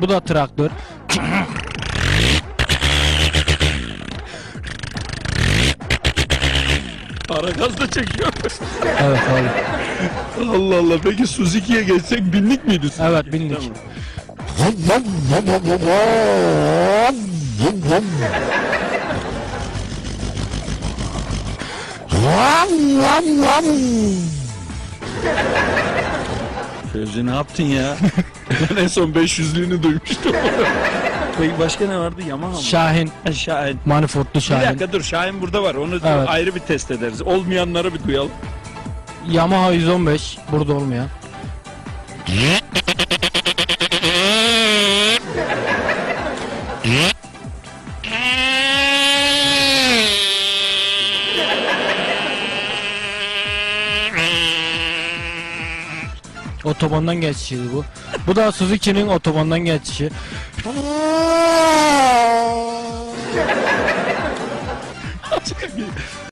Bu da traktör. Ara gaz da çekiyor. Evet abi. Allah Allah. Peki Suzuki'ye geçsek binlik miydi Suzuki? Evet binlik. Tamam. Fevzi ne yaptın ya? ben en son 500'lüğünü duymuştum. Peki başka ne vardı? Yamaha mı? Şahin. Ha, Şahin. Manifoldlu Bir Şahin. dakika dur Şahin burada var. Onu Evet. ayrı bir test ederiz. Olmayanları bir duyalım. Yamaha 115. Burada olmayan. Otobandan geçişiydi bu. Bu da Suzuki'nin otobandan geçişi.